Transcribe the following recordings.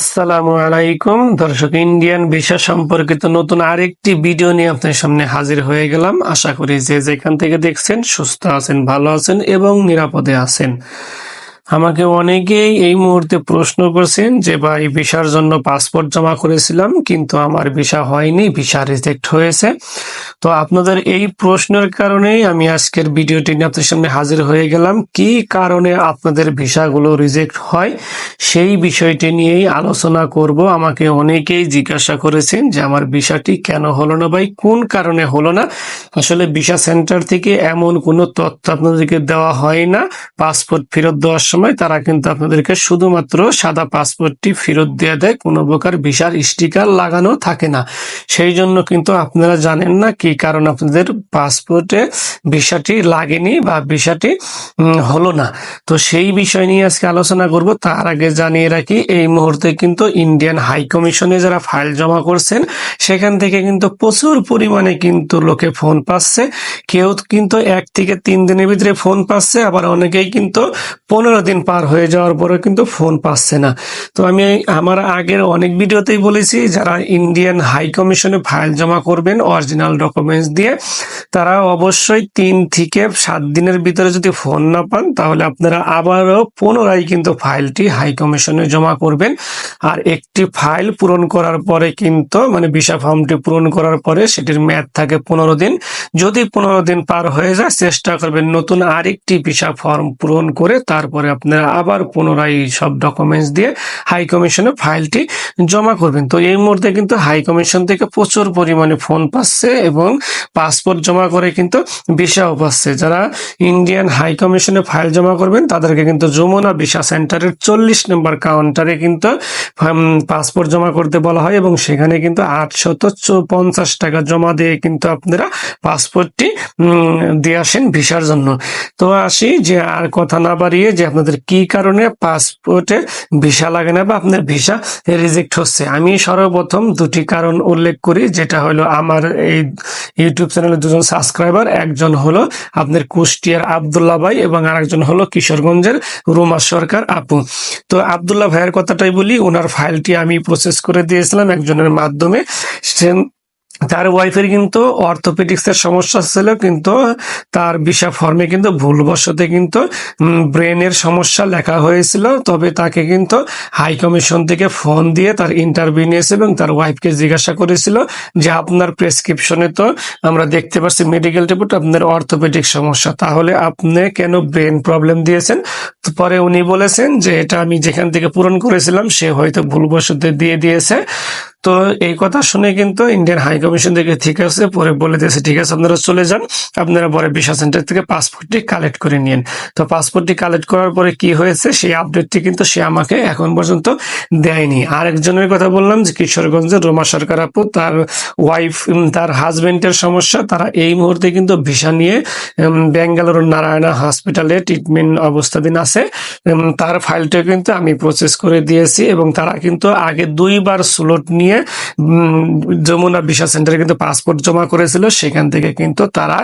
আসসালামু আলাইকুম। দর্শক, ইন্ডিয়ান ভিসা সম্পর্কিত নতুন আরেকটি ভিডিও নিয়ে আপনার সামনে হাজির হয়ে গেলাম। আশা করি যে যেখান থেকে দেখছেন, সুস্থ আছেন, ভালো আছেন এবং নিরাপদে আছেন। আমাকে অনেকেই এই মুহূর্তে প্রশ্ন করছেন যে, ভাই, ভিসার জন্য পাসপোর্ট জমা করেছিলাম, কিন্তু আমার ভিসা হয়নি, ভিসা রিজেক্ট হয়েছে। তো আপনাদের এই প্রশ্নের কারণেই আমি আজকের ভিডিওটি নিয়ে আপনাদের সামনে হাজির হয়ে গেলাম। কি কারণে আপনাদের ভিসাগুলো রিজেক্ট হয়, সেই বিষয়টি নিয়েই আলোচনা করব। আমাকে অনেকেই জিজ্ঞাসা করেছেন যে, আমার ভিসাটি কেন হলো না ভাই? কোন কারণে হলো না? আসলে ভিসা সেন্টার থেকে এমন কোনো তথ্য আপনাদেরকে দেওয়া হয় না। পাসপোর্ট ফেরত দেওয়ার সময় তারা কিন্তু আপনাদেরকে শুধুমাত্র সাদা পাসপোর্টটি ফেরত দিয়ে দেয়। কোনো প্রকার ভিসার স্টিকার লাগানো থাকে না। সেই জন্য কিন্তু আপনারা জানেন না কি কারণ আপনাদের পাসপোর্টে ভিসাটি লাগেনি বা ভিসাটি হলো না। তো সেই বিষয় নিয়ে আজকে আলোচনা করব। তার আগে জানিয়ে রাখি, এই মুহূর্তে কিন্তু ইন্ডিয়ান হাই কমিশনে যারা ফাইল জমা করছেন, সেখান থেকে কিন্তু প্রচুর পরিমাণে কিন্তু লোকে ফোন পাচ্ছে। কেউ কিন্তু এক থেকে তিন দিনের ভিতরে ফোন পাচ্ছে। আবার অনেকেই কিন্তু পনেরো দিন পার হয়ে যাওয়ার পরে কিন্তু ফোন পাচ্ছে না। তো আমি আমার আগের অনেক ভিডিওতেই বলেছি, যারা ইন্ডিয়ান হাই কমিশনে ফাইল জমা করবেন অরিজিনাল ডকুমেন্টস দিয়ে, তারা অবশ্যই তিন থেকে সাত দিনের ভিতরে যদি ফোন না পান, তাহলে আপনারা আবারও পুনরায় কিন্তু ফাইলটি হাই কমিশনে জমা করবেন। আর একটি ফাইল পূরণ করার পরে কিন্তু মানে ভিসা ফর্মটি পূরণ করার পরে সেটির মেয়াদ থাকে পনেরো দিন। যদি পনেরো দিন পার হয়ে যায়, চেষ্টা করবেন নতুন আরেকটি ভিসা ফর্ম পূরণ করে তারপরে আপনারা আবার পুনরায় সব ডকুমেন্টস দিয়ে হাই কমিশনে ফাইলটি জমা করবেন। তো এই মুহূর্তে কিন্তু হাই কমিশন থেকে প্রচুর পরিমাণে ফোন পাচ্ছে এবং পাসপোর্ট জমা করে কিন্তু ভিসাও পাচ্ছে। যারা ইন্ডিয়ান হাই কমিশনে ফাইল জমা করবেন, তাদেরকে কিন্তু যমুনা ভিসা সেন্টারের চল্লিশ নম্বর কাউন্টারে কিন্তু পাসপোর্ট জমা করতে বলা হয় এবং সেখানে কিন্তু আটশত পঞ্চাশ টাকা জমা দিয়ে কিন্তু আপনারা পাসপোর্টটি দিয়ে আসেন ভিসার জন্য। তো আসি যে আর কথা না বাড়িয়ে যে আপনাদের কি কারণে পাসপোর্টে ভিসা লাগে না বা আপনার ভিসা রিজেক্ট হচ্ছে? আমি সর্বপ্রথম দুটি কারণ উল্লেখ করি, যেটা হলো আমার এই ইউটিউব চ্যানেলে দুজন সাবস্ক্রাইবার একজন হলো আপনার কুষ্টিয়ার আবদুল্লাহ ভাই এবং আরেকজন হলো কিশোরগঞ্জের রুমা সরকার আপু। তো আবদুল্লাহ ভাইয়ের কথাটাই বলি ওনার ফাইলটি আমি প্রসেস করে দিয়েছিলাম একজনের মাধ্যমে। তার ওয়াইফের কিন্তু অর্থোপেডিক্স এর সমস্যা ছিল, কিন্তু তার ভিসা ফর্মে কিন্তু ভুলবশতে কিন্তু ব্রেনের সমস্যা লেখা হয়েছিল। তবে তাকে কিন্তু হাই কমিশন থেকে ফোন দিয়ে তার ইন্টারভিউ নিয়েছে এবং তার ওয়াইফকে জিজ্ঞাসা করেছিল যে, আপনার প্রেসক্রিপশনে তো আমরা দেখতে পাচ্ছি মেডিকেল রিপোর্ট আপনার অর্থোপেডিক সমস্যা। তাহলে আপনি কেন ব্রেন প্রবলেম দিয়েছেন? পরে উনি বলেছেন যে, এটা আমি যেখান থেকে পূরণ করেছিলাম, সে হয়তো ভুলবশতে দিয়ে দিয়েছে। তো এই কথা শুনে কিন্তু ইন্ডিয়ান হাই কমিশন থেকে ঠিক আছে পরে বলে দিয়েছে ঠিক আছে আপনারা চলে যান আপনারা পরে ভিসা সেন্টার থেকে পাসপোর্টটি কালেক্ট করে নিন তো পাসপোর্টটি কালেক্ট করার পরে কি হয়েছে সেই আপডেটটি কিন্তু সে আমাকে এখন পর্যন্ত দেয়নি। আরেকজনের কথা বললাম যে কিশোরগঞ্জের রোমা সরকার আপু তার ওয়াইফ তার হাজবেন্ডের সমস্যা তারা এই মুহূর্তে কিন্তু ভিসা নিয়ে উম, বেঙ্গালুরু নারায়ণা হসপিটালে ট্রিটমেন্ট অবস্থাধীন আছে। তার ফাইলটা কিন্তু আমি প্রসেস করে দিয়েছি এবং তারা কিন্তু আগে দুইবার স্লট নিয়ে উম, যমুনা ভিসা সেন্টারে কিন্তু পাসপোর্ট জমা করেছিল। সেখান থেকে কিন্তু তারা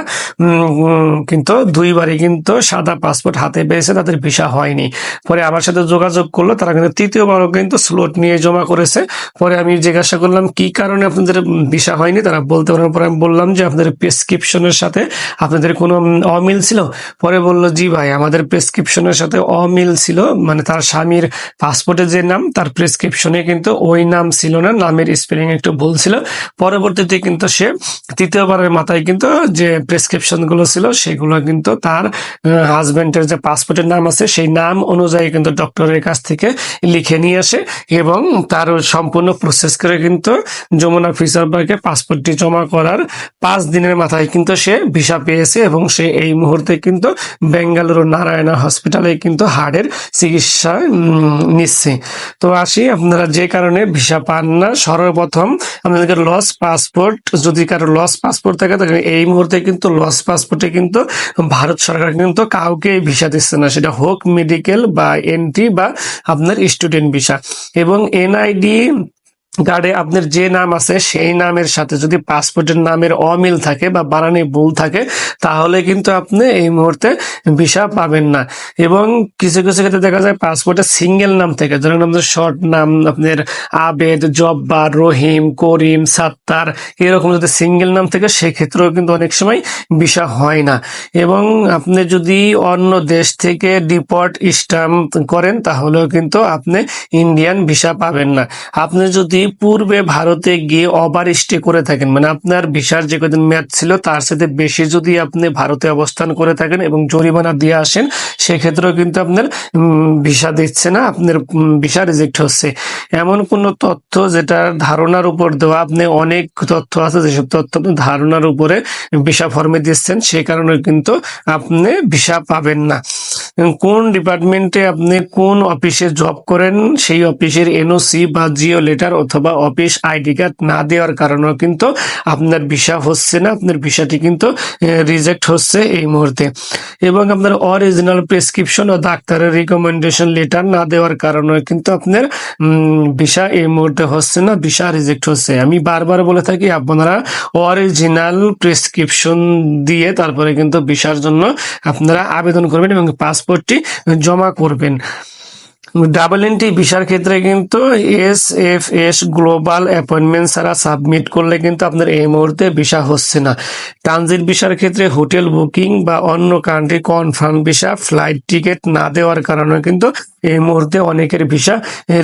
কিন্তু দুইবারই কিন্তু সাদা পাসপোর্ট হাতে পেয়েছে তাদের ভিসা হয়নি। পরে আমার সাথে যোগাযোগ করল তারা কিন্তু তৃতীয়বারও কিন্তু স্লট নিয়ে জমা করেছে। পরে আমি জিজ্ঞাসা করলাম কি কারণে আপনাদের ভিসা হয়নি? তারা বলতে পারার পরে আমি বললাম যে আপনাদের প্রেসক্রিপশনের সাথে আপনাদের কোনো অমিল ছিল? পরে বলল জি ভাই আমাদের প্রেসক্রিপশনের সাথে অমিল ছিল। মানে তার স্বামীর পাসপোর্টে যে নাম তার প্রেসক্রিপশনে কিন্তু ওই নাম ছিল না নামের স্পেলিং একটু ভুল ছিল। পরবর্তীতে কিন্তু সে তৃতীয়বারের মাথায় কিন্তু যে প্রেসক্রিপশনগুলো ছিল, সেগুলো কিন্তু তার হাজবেন্ডের যে পাসপোর্টের নাম আছে, সেই নাম অনুযায়ী কিন্তু ডক্টরের কাছ থেকে লিখে নিয়ে আসে এবং তার সম্পূর্ণ প্রসেস করে কিন্তু যমুনা ফিসার বাগে পাসপোর্টটি জমা করার পাঁচ দিনের মাথায় কিন্তু সে ভিসা পেয়েছে এবং সে এই মুহূর্তে কিন্তু বেঙ্গালুরু নারায়ণা হসপিটালে কিন্তু হার্টের চিকিৎসা নিচ্ছে। তো আসি আপনারা যে কারণে ভিসা পান না সর্বপ্রথম আপনাদেরকে লস পাসপোর্ট যদি কারও লস পাসপোর্ট থাকে, তাহলে এই মুহূর্তে কিন্তু লস পাসপোর্টে কিন্তু ভারত সরকার কিন্তু কাউকে ভিসা দিচ্ছে না। সেটা হোক মেডিকেল বা এন্ট্রি বা আপনার স্টুডেন্ট ভিসা এবং এনআইডি কার্ডে আপনার যে নাম আছে, সেই নামের সাথে যদি পাসপোর্টের নামের অমিল থাকে বা বানানে ভুল থাকে, তাহলে কিন্তু আপনি এই মুহূর্তে ভিসা পাবেন না। এবং কিছু কিছু ক্ষেত্রে দেখা যায় পাসপোর্টে সিঙ্গেল নাম থেকে। ধরেন আপনার শর্ট নাম, আপনার আবেদ, জব্বার, রহিম, করিম, সাত্তার, এরকম যদি সিঙ্গেল নাম থেকে, সেক্ষেত্রেও কিন্তু অনেক সময় ভিসা হয় না। এবং আপনি যদি অন্য দেশ থেকে ডিপোর্ট স্টাম্প করেন, তাহলেও কিন্তু আপনি ইন্ডিয়ান ভিসা পাবেন না। আপনি যদি পূর্বে ভারতে গিয়ে ওভার স্টে করে থাকেন। মানে আপনার ভিসার যে কদিন মেয়াদ ছিল, তার সাথে বেশি যদি আপনি ভারতে অবস্থান করে থাকেন এবং জরিমানা দিয়ে আসেন, সেক্ষেত্রেও কিন্তু আপনার ভিসা দিচ্ছে না, আপনার ভিসা রিজেক্ট হচ্ছে। এমন কোন তথ্য যেটা ধারণার উপর দেওয়া, আপনি অনেক তথ্য আছে, যেসব তথ্য আপনি ধারণার উপরে ভিসা ফর্মে দিচ্ছেন, সে কারণে কিন্তু আপনি ভিসা পাবেন না। কোন ডিপার্টমেন্টে আপনি কোন অফিসে জব করেন, সেই অফিসের এনওসি বা জিও লেটার অথবা অফিস আইডি কার্ড না দেওয়ার কারণেও কিন্তু আপনার ভিসা হচ্ছে না, আপনার ভিসাটি কিন্তু রিজেক্ট হচ্ছে এই মুহূর্তে। এবং আপনার অরিজিনাল প্রেসক্রিপশন ও ডাক্তারের রিকমেন্ডেশন লেটার না দেওয়ার কারণে কিন্তু আপনার ভিসা এই মুহূর্তে হচ্ছে না, ভিসা রিজেক্ট হচ্ছে। আমি বারবার বলে থাকি, আপনারা অরিজিনাল প্রেসক্রিপশন দিয়ে তারপরে কিন্তু ভিসার জন্য আপনারা আবেদন করবেন এবং পাসপোর্টটি জমা করবেন। ডাবল এন্ট্রি ভিসার ক্ষেত্রে কিন্তু S F S global appointment ছাড়া সাবমিট করলে কিন্তু আপনার এই মুহূর্তে ভিসা হচ্ছে না। ট্রানজিট ভিসার ক্ষেত্রে হোটেল বুকিং বা অন্য country confirm visa flight ticket না দেওয়ার কারণে কিন্তু এই মুহূর্তে অনেকের ভিসা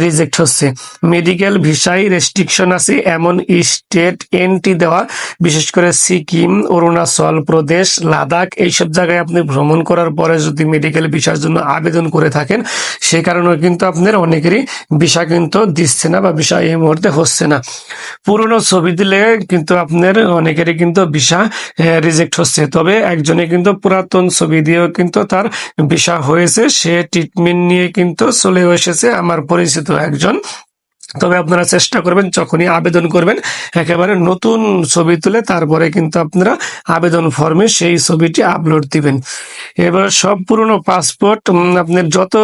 রিজেক্ট হচ্ছে। মেডিকেল ভিসায় রেস্ট্রিকশন আছে, এমন স্টেট এন্ট্রি দেওয়া, বিশেষ করে সিকিম, অরুণাচল প্রদেশ, লাদাখ, এইসব জায়গায় আপনি ভ্রমণ করার পরে যদি মেডিকেল ভিসার জন্য আবেদন করে থাকেন, সে কারণে কিন্তু আপনার অনেকেরই ভিসা কিন্তু দিচ্ছে না বা ভিসা এই মুহূর্তে হচ্ছে না। পুরনো ছবি দিলে কিন্তু আপনার অনেকেরই কিন্তু ভিসা রিজেক্ট হচ্ছে। তবে একজনে কিন্তু পুরাতন ছবি দিয়েও কিন্তু তার ভিসা হয়েছে, সে ট্রিটমেন্ট নিয়ে কিন্তু চলে এসেছে আমার পরিচিত একজন। তবে আপনারা চেষ্টা করবেন, যখনই আবেদন করবেন, একেবারে নতুন ছবি তুলে তারপরে কিন্তু আপনারা আবেদন ফর্মে সেই ছবিটি আপলোড দিবেন। এবার সব পুরনো পাসপোর্ট আপনার যত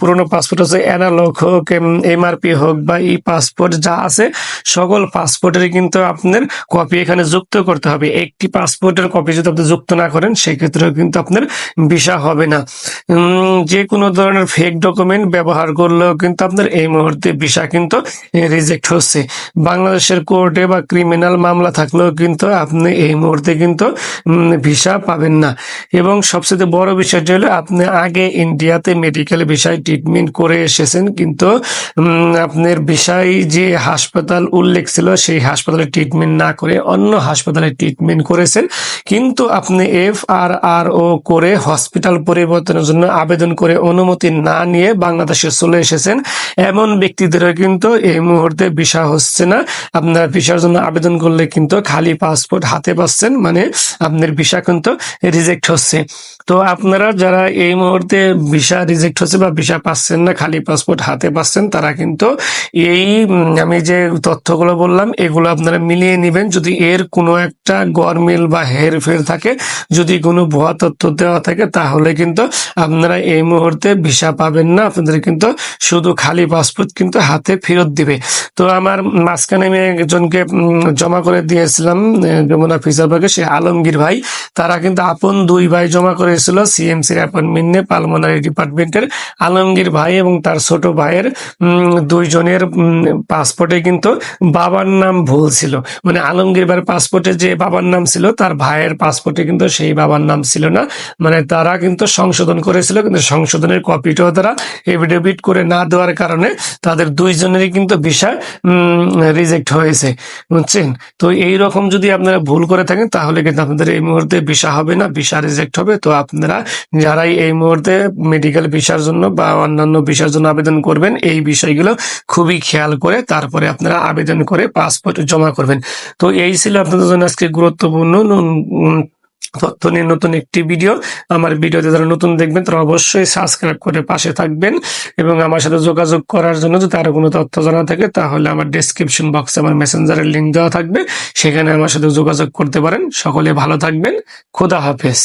পুরনো পাসপোর্ট আছে, অ্যানালগ হোক এমআরপি হোক বা ই পাসপোর্ট যা আছে, সকল পাসপোর্টের কিন্তু আপনার কপি এখানে যুক্ত করতে হবে। একটি পাসপোর্টের কপি যদি আপনি যুক্ত না করেন, সেক্ষেত্রেও কিন্তু আপনার ভিসা হবে না। যে কোনো ধরনের ফেক ডকুমেন্ট ব্যবহার করলেও কিন্তু আপনার এই মুহূর্তে ভিসা কিন্তু রিজেক্ট হচ্ছে। বাংলাদেশের কোর্টে বা ক্রিমিনাল মামলা থাকলেও কিন্তু আপনি এই মুহূর্তে কিন্তু ভিসা পাবেন না। এবং সবচেয়ে বড় বিষয়টি হলো, আপনি আগে ইন্ডিয়াতে মেডিকেল বিষয় ট্রিটমেন্ট করে এসেছেন, কিন্তু আপনার বিষয় যে হাসপাতাল উল্লেখ ছিল, সেই হাসপাতালে ট্রিটমেন্ট না করে অন্য হাসপাতালে ট্রিটমেন্ট করেছেন। কিন্তু আপনি এফ আর আর ও করে হসপিটাল পরিবর্তনের জন্য আবেদন করে অনুমতি না নিয়ে বাংলাদেশে চলে এসেছেন। এমন ব্যক্তিদেরও কিন্তু এই মুহূর্তে ভিসা হচ্ছে না। আপনার ভিসার জন্য আবেদন করলে কিন্তু খালি পাসপোর্ট হাতে পাচ্ছেন মানে আপনার ভিসা কিন্তু রিজেক্ট হচ্ছে। তো আপনারা যারা এই মুহূর্তে ভিসা রিজেক্ট হচ্ছে বা ভিসা পাচ্ছেন না, খালি পাসপোর্ট হাতে পাচ্ছেন, তারা কিন্তু এই আমি যে তথ্যগুলো বললাম, এগুলো আপনারা মিলিয়ে নেবেন। যদি এর কোনো একটা গরমিল বা হেরফের থাকে, যদি কোনো ভুয়া তথ্য দেওয়া থাকে, তাহলে কিন্তু আপনারা এই মুহূর্তে ভিসা পাবেন না। আপনাদের কিন্তু শুধু খালি পাসপোর্ট কিন্তু হাতে ফেরত দিবে। তো আমার মাঝখানে আমি একজনকে জমা করে দিয়েছিলাম যমুনা ফিচারবাগে সে আলমগীর ভাই। তারা কিন্তু আপন দুই ভাই জমা করেছিল সিএমসির অ্যাপয়েন্টমেন্ট নিয়ে পালমোনারি ডিপার্টমেন্টের আলমগীর ভাই এবং তার ছোট ভাইয়ের দুইজনের পাসপোর্টে কিন্তু বাবার নাম ভুল ছিল। মানে আলমগীর ভাইয়ের পাসপোর্টে যে বাবার নাম ছিল, তার ভাইয়ের পাসপোর্টে কিন্তু সেই বাবার নাম ছিল না। মানে তারা কিন্তু সংশোধন করেছিল, কিন্তু সংশোধনের কপিটাও তারা এভিডেভিট করে না দেওয়ার কারণে তাদের দুইজনেরই কিন্তু ভিসা রিজেক্ট হয়েছে, বুঝছেন? তো এই রকম যদি আপনারা ভুল করে থাকেন, তাহলে কিন্তু আপনাদের এই মুহূর্তে ভিসা হবে না ভিসা রিজেক্ট হবে। তো আপনারা যারাই এই মুহূর্তে মেডিকেল ভিসার জন্য বা অন্যান্য ভিসার জন্য আবেদন করবেন, এই বিষয়গুলো খুবই খেয়াল করে তারপরে আপনারা আবেদন করে পাসপোর্ট জমা করবেন। তো এই ছিল আপনাদের জন্য আজকে গুরুত্বপূর্ণ তথ্য নিয়ে নতুন একটি ভিডিও আমার ভিডিওতে যারা নতুন দেখবেন, তারা অবশ্যই সাবস্ক্রাইব করে পাশে থাকবেন এবং আমার সাথে যোগাযোগ করার জন্য যদি আরও কোনো তথ্য জানা থাকে, তাহলে আমার ডেসক্রিপশন বক্সে আমার মেসেঞ্জারের লিঙ্ক দেওয়া থাকবে। সেখানে আমার সাথে যোগাযোগ করতে পারেন। সকলে ভালো থাকবেন। খোদা হাফেজ।